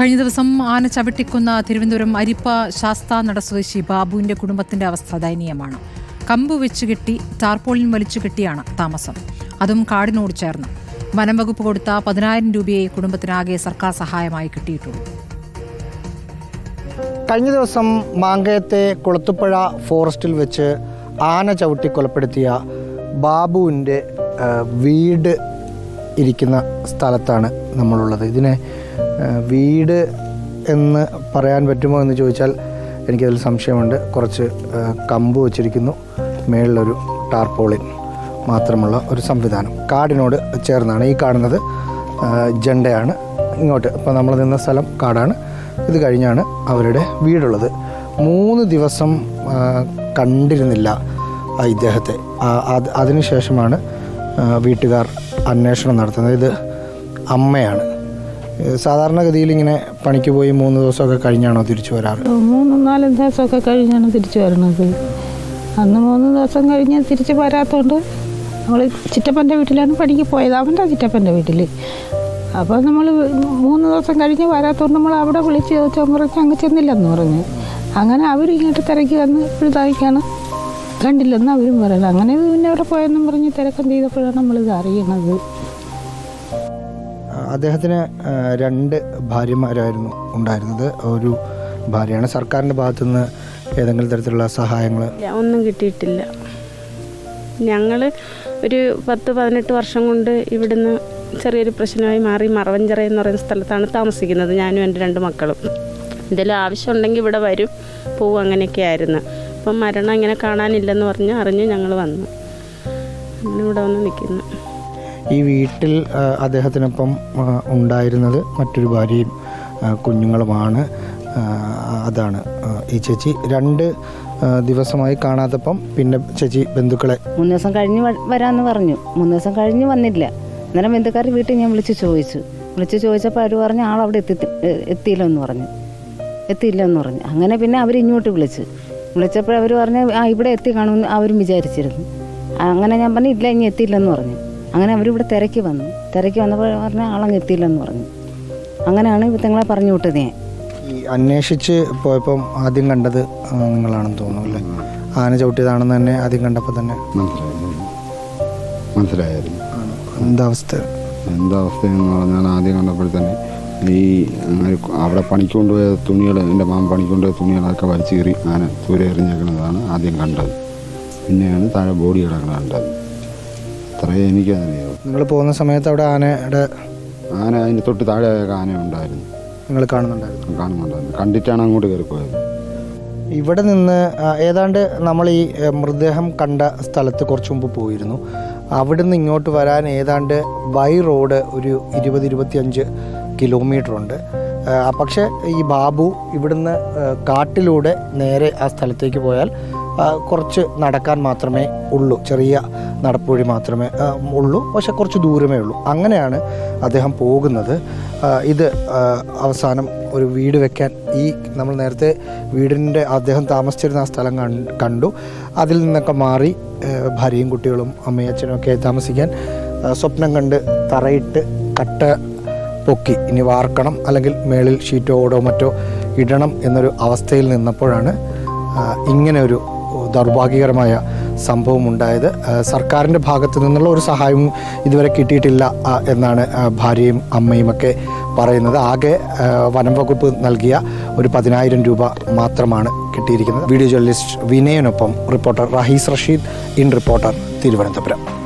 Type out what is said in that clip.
കഴിഞ്ഞ ദിവസം ആന ചവിട്ടിക്കുന്ന തിരുവനന്തപുരം അരിപ്പ ശാസ്ത നട സ്വദേശി ബാബുവിന്റെ കുടുംബത്തിന്റെ അവസ്ഥ ദയനീയമാണ്. കമ്പ് വെച്ച് കെട്ടി ടാർപോളിൻ വലിച്ചു കെട്ടിയാണ് താമസം. അതും കാടിനോട് ചേർന്ന്. വനം വകുപ്പ് കൊടുത്ത പതിനായിരം രൂപയെ കുടുംബത്തിനാകെ സർക്കാർ സഹായമായി കിട്ടിയിട്ടുള്ളൂ. കഴിഞ്ഞ ദിവസം മാങ്കയത്തെ കുളത്തുപ്പുഴ ഫോറസ്റ്റിൽ വെച്ച് ആന ചവിട്ടി കൊലപ്പെടുത്തിയ ബാബുവിന്റെ വീട് ഇരിക്കുന്ന സ്ഥലത്താണ് നമ്മളുള്ളത്. ഇതിനെ വീട് എന്ന് പറയാൻ പറ്റുമോ എന്ന് ചോദിച്ചാൽ എനിക്കതിൽ സംശയമുണ്ട്. കുറച്ച് കമ്പ് വച്ചിരിക്കുന്നു. മേളിലൊരു ടാർപോളിൻ മാത്രമുള്ള ഒരു സംവിധാനം. കാടിനോട് ചേർന്നാണ് ഈ കാണുന്നത്. ജണ്ടയാണ്. ഇങ്ങോട്ട് ഇപ്പോൾ നമ്മൾ നിന്ന സ്ഥലം കാടാണ്. ഇത് കഴിഞ്ഞാണ് അവരുടെ വീടുള്ളത്. മൂന്ന് ദിവസം കണ്ടിരുന്നില്ല ഇദ്ദേഹത്തെ. അതിനുശേഷമാണ് വീട്ടുകാർ അന്വേഷണം നടത്തുന്നത്. ഇത് അമ്മയാണ്. സാധാരണഗതിയിൽ ഇങ്ങനെ പണിക്ക് പോയി മൂന്ന് ദിവസമൊക്കെ കഴിഞ്ഞാണോ തിരിച്ചു വരാറ്? മൂന്നും നാലും ദിവസമൊക്കെ കഴിഞ്ഞാണ് തിരിച്ചു വരണത്. അന്ന് മൂന്ന് ദിവസം കഴിഞ്ഞ് തിരിച്ച് വരാത്തതുകൊണ്ട് നമ്മൾ ചിറ്റപ്പന്റെ വീട്ടിലാണ് പണിക്ക് പോയത്. അവന്റെ ചിറ്റപ്പന്റെ വീട്ടിൽ അപ്പോൾ നമ്മൾ മൂന്ന് ദിവസം കഴിഞ്ഞ് വരാത്തതുകൊണ്ട് നമ്മൾ അവിടെ വിളിച്ച് ചോദിച്ചാൽ പറഞ്ഞ് അങ്ങ് ചെന്നില്ലെന്ന് പറഞ്ഞു. അങ്ങനെ അവർ ഇങ്ങോട്ട് തിരക്കി വന്ന് ഇതായിക്കാണ്. കണ്ടില്ലെന്ന് അവരും പറയുന്നത് അങ്ങനെ പിന്നെ അവിടെ പോയെന്നും പറഞ്ഞ് തിരക്കം ചെയ്തപ്പോഴാണ് നമ്മളിത് അറിയണത്. അദ്ദേഹത്തിന് രണ്ട് ഭാര്യമാരായിരുന്നു ഉണ്ടായിരുന്നത്. ഒരു ഭാര്യയാണ്. സർക്കാരിന്റെ ഭാഗത്തുനിന്ന് ഏതെങ്കിലും തരത്തിലുള്ള സഹായങ്ങൾ? ഒന്നും കിട്ടിയിട്ടില്ല. ഞങ്ങൾ ഒരു പത്ത് പതിനെട്ട് വർഷം കൊണ്ട് ഇവിടുന്ന് ചെറിയൊരു പ്രശ്നമായി മാറി. മറവഞ്ചിറ എന്ന് പറയുന്ന സ്ഥലത്താണ് താമസിക്കുന്നത് ഞാനും എന്റെ രണ്ട് മക്കളും. എന്തെങ്കിലും ആവശ്യമുണ്ടെങ്കിൽ ഇവിടെ വരും. പോവും അങ്ങനെയൊക്കെ ആയിരുന്നു. അപ്പം മരണം ഇങ്ങനെ കാണാനില്ലെന്ന് പറഞ്ഞ് അറിഞ്ഞ് ഞങ്ങൾ വന്നു. അങ്ങനെ ഇവിടെ വന്ന് നിൽക്കുന്നു. ഈ വീട്ടിൽ അദ്ദേഹത്തിനൊപ്പം ഉണ്ടായിരുന്നത് മറ്റൊരു ഭാര്യയും കുഞ്ഞുങ്ങളുമാണ്. അതാണ് ഈ ചേച്ചി. രണ്ട് ദിവസമായി കാണാത്തപ്പം പിന്നെ ചേച്ചി ബന്ധുക്കളെ മൂന്ന് ദിവസം കഴിഞ്ഞ് വരാമെന്ന് പറഞ്ഞു. മൂന്ന് ദിവസം കഴിഞ്ഞ് വന്നില്ല. അന്നേരം ബന്ധുക്കാർ വീട്ടിൽ ഞാൻ വിളിച്ച് ചോദിച്ചു. വിളിച്ച് ചോദിച്ചപ്പോൾ അവർ പറഞ്ഞു ആൾ അവിടെ എത്തി എത്തിയില്ലെന്ന് പറഞ്ഞു. എത്തിയില്ല എന്ന് പറഞ്ഞു. അങ്ങനെ പിന്നെ അവർ ഇങ്ങോട്ട് വിളിച്ച്. വിളിച്ചപ്പോൾ അവർ പറഞ്ഞു ആ ഇവിടെ എത്തി കാണുമെന്ന് അവരും വിചാരിച്ചിരുന്നു. അങ്ങനെ ഞാൻ പറഞ്ഞു ഇല്ല ഇനി എത്തിയില്ലെന്ന് പറഞ്ഞു. അങ്ങനെ അവരിവിടെ തിരക്കി വന്നു. തിരക്കി വന്നപ്പോൾ പറഞ്ഞാൽ ആളങ്ങ് എത്തിയില്ലെന്ന് പറഞ്ഞു. അങ്ങനെയാണ് ഇവത്തങ്ങളെ പറഞ്ഞു വിട്ടത് ഞാൻ. ഈ അന്വേഷിച്ച് പോയപ്പം ആദ്യം കണ്ടത് നിങ്ങളാണെന്ന് തോന്നുന്നു അല്ലേ? ആന ചവിട്ടിയതാണെന്ന് തന്നെ ആദ്യം കണ്ടപ്പോൾ തന്നെ. മനസ്സിലായിരുന്നു മനസ്സിലായിരുന്നു അവസ്ഥ എന്താ അവസ്ഥ? എന്താ അവസ്ഥയെന്ന് പറഞ്ഞാൽ ആദ്യം കണ്ടപ്പോൾ തന്നെ ഈ അവിടെ പണിക്ക് കൊണ്ടുപോയ തുണികൾ എന്റെ മാമ പണിക്ക് കൊണ്ടുപോയ തുണികളൊക്കെ വലിച്ചു കീറി ആന തൂരെ എറിഞ്ഞേക്കുന്നതാണ് ആദ്യം കണ്ടത്. പിന്നെയാണ് താഴെ ബോഡി കിടക്കുന്നത് കണ്ടത്. അത്രയേ എനിക്കറിയാവൂ നിങ്ങൾ പോകുന്ന സമയത്ത് അവിടെ ആനയുടെ ആന അതിന് തൊട്ട് താഴെ ആന ഉണ്ടായിരുന്നു നിങ്ങൾ കാണുന്നുണ്ടായിരുന്നു. കാണുന്നുണ്ടായിരുന്നു. കണ്ടിട്ടാണ് അങ്ങോട്ട് കയറിപ്പോയത്. ഇവിടെ നിന്ന് ഏതാണ്ട് നമ്മൾ ഈ മൃതദേഹം കണ്ട സ്ഥലത്ത് കുറച്ച് മുമ്പ് പോയിരുന്നു. അവിടെ നിന്ന് ഇങ്ങോട്ട് വരാൻ ഏതാണ്ട് ബൈ റോഡ് ഒരു ഇരുപത് ഇരുപത്തിയഞ്ച് കിലോമീറ്റർ ഉണ്ട്. പക്ഷേ ഈ ബാബു ഇവിടുന്ന് കാട്ടിലൂടെ നേരെ ആ സ്ഥലത്തേക്ക് പോയാൽ കുറച്ച് നടക്കാൻ മാത്രമേ ഉള്ളൂ. ചെറിയ നടപ്പുവഴി മാത്രമേ ഉള്ളൂ. പക്ഷെ കുറച്ച് ദൂരമേ ഉള്ളൂ. അങ്ങനെയാണ് അദ്ദേഹം പോകുന്നത്. ഇത് അവസാനം ഒരു വീട് വെക്കാൻ ഈ നമ്മൾ നേരത്തെ വീടിന്റെ അദ്ദേഹം താമസിച്ചിരുന്ന ആ സ്ഥലം കണ്ടു. അതിൽ നിന്നൊക്കെ മാറി ഭാര്യയും കുട്ടികളും അമ്മയും അച്ഛനും ഒക്കെ താമസിക്കാൻ സ്വപ്നം കണ്ട് തറയിട്ട് കട്ട പൊക്കി ഇനി വാർക്കണം അല്ലെങ്കിൽ മേളിൽ ഷീറ്റോ ഓടോ മറ്റോ ഇടണം എന്നൊരു അവസ്ഥയിൽ നിന്നപ്പോഴാണ് ഇങ്ങനെ ഒരു ദൗർഭാഗ്യകരമായ സംഭവം ഉണ്ടായത് സർക്കാരിന്റെ ഭാഗത്തു നിന്നുള്ള ഒരു സഹായവും ഇതുവരെ കിട്ടിയിട്ടില്ല എന്നാണ് ഭാര്യയും അമ്മയും ഒക്കെ പറയുന്നത്. ആകെ വനം വകുപ്പ് നൽകിയ ഒരു പതിനായിരം രൂപ മാത്രമാണ് കിട്ടിയിരിക്കുന്നത്. Video journalist വിനയനൊപ്പം reporter Rahees Rasheed in reporter Thiruvananthapuram.